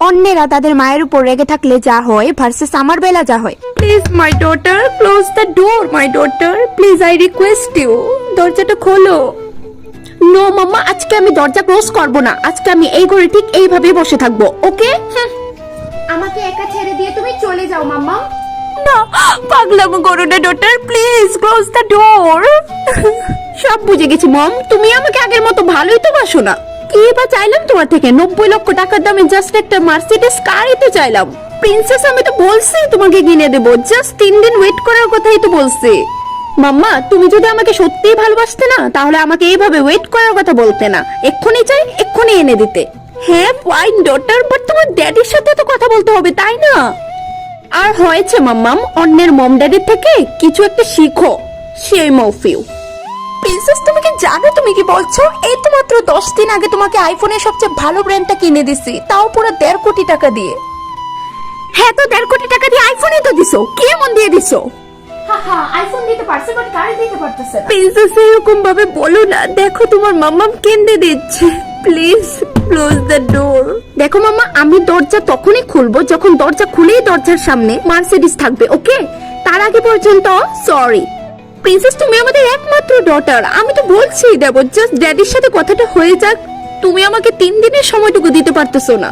অন্যেরা তাদের মায়ের উপর রেগে থাকলে যা হয় ভার্সেস আমার বেলা যা হয়। Please my daughter close the door my daughter please I request you দরজাটা খোলো। নো মাম্মা আজকে আমি দরজা ক্লোজ করব না। আজকে আমি এই ঘরে ঠিক এইভাবেই বসে থাকব ওকে আমাকে একা ছেড়ে দিয়ে তুমি চলে যাও মাম্মা। না পাগলাম করো না daughter please close the door সব বুঝে গেছি মম। তুমি আমাকে আগের মতো ভালোই তো বাসো না। কি বা চাইলাম তোমার থেকে? নব্বই লক্ষ টাকার দামে জাস্ট একটা মার্সিডিস কারই তো চাইলাম। প্রিন্সেস আমি তো বলছি তোমাকে কিনে দেবো। জাস্ট তিন দিন ওয়েট করার কথাই তো বলছি। মাম্মা, তুমি যদি আমাকে সত্যিই ভালোবাসতে না, তাহলে আমাকে এইভাবে ওয়েট করার কথা বলতে না। এক্ষুনি চাই, এক্ষুনি এনে দিতে। হ্যাঁ ফাইন ডটার বাট তোমার ড্যাডির সাথে তো কথা বলতে হবে, তাই না? আর হয়েছে মাম্মাম, অন্যের মম ড্যাডির থেকে কিছু একটা শিখো। সেই মফিউ প্রিন্সেস জানো তুমি কি বলছো? এই তো মাত্র দশ দিন আগে তোমাকে আইফোনের সবচেয়ে ভালো ব্র্যান্ডটা কিনে দিছি। তাও পুরো দেড় কোটি টাকা দিয়ে। হ্যাঁ তো দেড় কোটি টাকা দিয়ে আইফোনই তো দিছো। কি এমন দিয়ে দিছো? আইফোন দিতে পারছে বাট গাড়ি দিতে পারতেছে না? প্রিন্সেস এরকম ভাবে বলো না। দেখো তোমার মাম্মাম দিচ্ছে। প্লিজ ক্লোজ দ্য ডোর দেখো মামা আমি দরজা তখনই খুলবো যখন দরজা খুলেই দরজার সামনে মার্সিডিস থাকবে ওকে তার আগে পর্যন্ত সরি প্রিন্সেস তুমি আমাদের একমাত্র ডটার আমি তো বলছি দেবো জাস্ট ড্যাডির সাথে কথাটা হয়ে যাক। তুমি আমাকে তিন দিনের সময়টুকু দিতে পারতেছো না।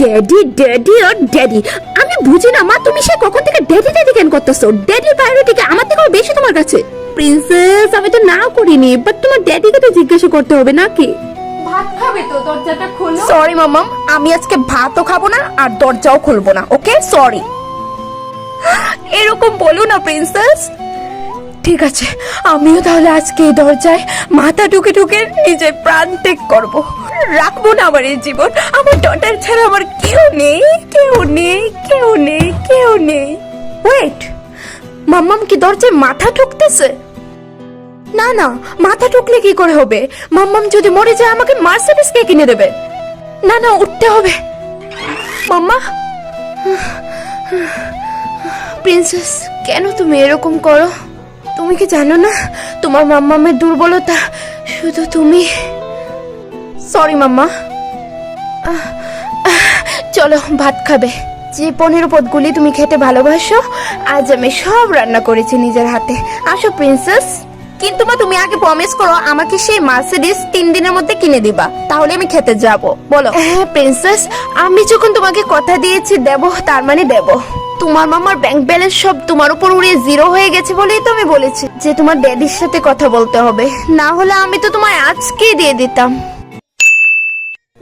ড্যাডি ড্যাডি আর ড্যাডি আমি বুঝি না মা তুমি সে কখন থেকে ড্যাডি ড্যাডি কেন করতেছো? ড্যাডির প্রায়োরিটি কি আমার থেকেও বেশি তোমার কাছে? প্রিন্সেস আমি তো না করিনি বাট তোমার ড্যাডিকে তো জিজ্ঞাসা করতে হবে নাকি ভাত খাবে তো? দরজাটা খোলো। সরি মামাম আমি আজকে ভাতও খাব না আর দরজাও খুলবো না ওকে সরি এরকম বলো না প্রিন্সেস ঠিক আছে, আমিও তাহলে আজকে এই দরজায় মাথা ঢুকে ঢুকে নিজের প্রাণ ত্যাগ করব। রাখব না আমার এই জীবন। আমার ডটার ছাড়া আমার কেউ নেই কেউ নেই কেউ নেই কেউ নেই। ওয়েট মাম্মাম কি দরজায় মাথা ঠুকতেছে? না না, মাথা ঠুকলে কি করে হবে? মাম্মাম যদি মরে যায়, আমাকে মার্সিডিস কে কিনে দেবে? না না, উঠতে হবে। মাম্মা? প্রিন্সেস কেন তুমি এরকম করো? তুমি কি জানো না? তোমার মাম্মামের দুর্বলতা শুধু তুমি। সরি মাম্মা। চলো, ভাত খাবে। যে পনেরো পদগুলি তুমি খেতে ভালোবাসো, আজ আমি সব রান্না করেছি নিজের হাতে। আসো প্রিন্সেস কিন্তু মা, তুমি আগে প্রমিস করো, আমাকে সেই মার্সিডিস তিন দিনের মধ্যে কিনে দিবা। তাহলে আমি খেতে যাব। বলো। হ্যাঁ প্রিন্সেস আমি যখন তোমাকে কথা দিয়েছি, দেব, তার মানে দেব। তোমার মামার ব্যাংক ব্যালেন্স সব তোমার উপর উড়িয়ে জিরো হয়ে গেছে বলেই তো আমি বলেছি। যে তোমার ড্যাডির সাথে কথা বলতে হবে। না হলে আমি তো তোমায় আজকেই দিয়ে দিতাম।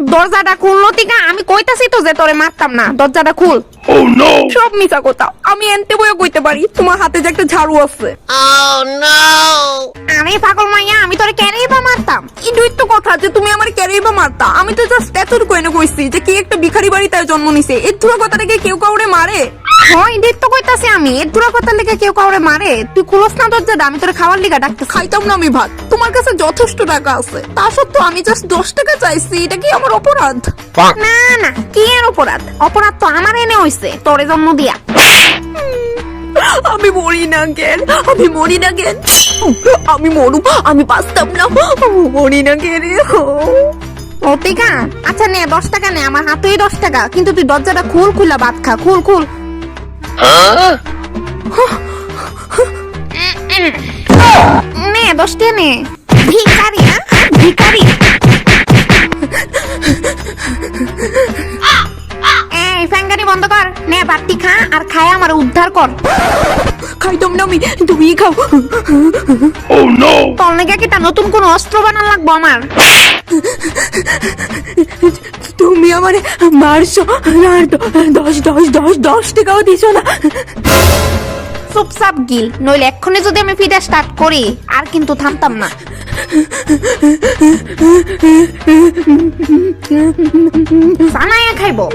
দরজাটা খুললো টিকা আমি কইতাছি তো যে তোরে মারতাম না। দরজাটা খুল। Oh no! সব মিছা কথা। আমি এনতে বইও কইতে পারি তোমার হাতে যে একটা ঝাড়ু আছে। আরে পাগল মাইয়া আমি তোরে ক্যারেই বা মারতাম এটাই তো কথা যে তুমি আমার ক্যারেই বা মারতা। আমি তো জাস্ট এতটুকু এনে কইছি যে কি একটা ভিখারি বাড়ি তার জন্ম নিছে। এর ধুরা কথা থেকে কেউ কাউরে মারে? হয় এটাই তো কইতাছি আমি। এর ধুরা কথা লেগে কেউ কাউরে মারে? তুই খুলস না দরজাটা আমি তোরে খাওয়ার লিগা ডাকতে খাইতাম না আমি ভাত। তোমার কাছে যথেষ্ট টাকা আছে। তা সত্ত্বেও আমি জাস্ট দশ টাকা চাইছি। এটা কি আমার অপরাধ? না না কি এর অপরাধ? অপরাধ তো আমার এনে হইছে। তোরে জন্ম দিয়া। আমি মরি না কেন আমি মরি না কেন আমি মরু, আমি বাঁচতাম না। মরি না কেন ও আচ্ছা নে, দশ টাকা নে, আমার হাতেই দশ টাকা। কিন্তু তুই দরজাটা খুল, খুলা ভাত খা, খুল খুল। নে, দশ টাকা নে। ভিখারি হ্যাঁ? ভিখারি। কর খা আর খায় আমার উদ্ধার কর। খাইতাম না আমি তুমি খাও। Oh no! তোর নাকি কি তা নতুন কোন অস্ত্র বানান লাগবো আমার? তুমি আমার মারছো। আর দশ দশ দশ দশ টাকাও দিছো না। চুপচাপ গিল নইলে এক্ষুনি যদি আমি ফিডা স্টার্ট করি আর কিন্তু থামতাম না। জানাইয়া খাইবো।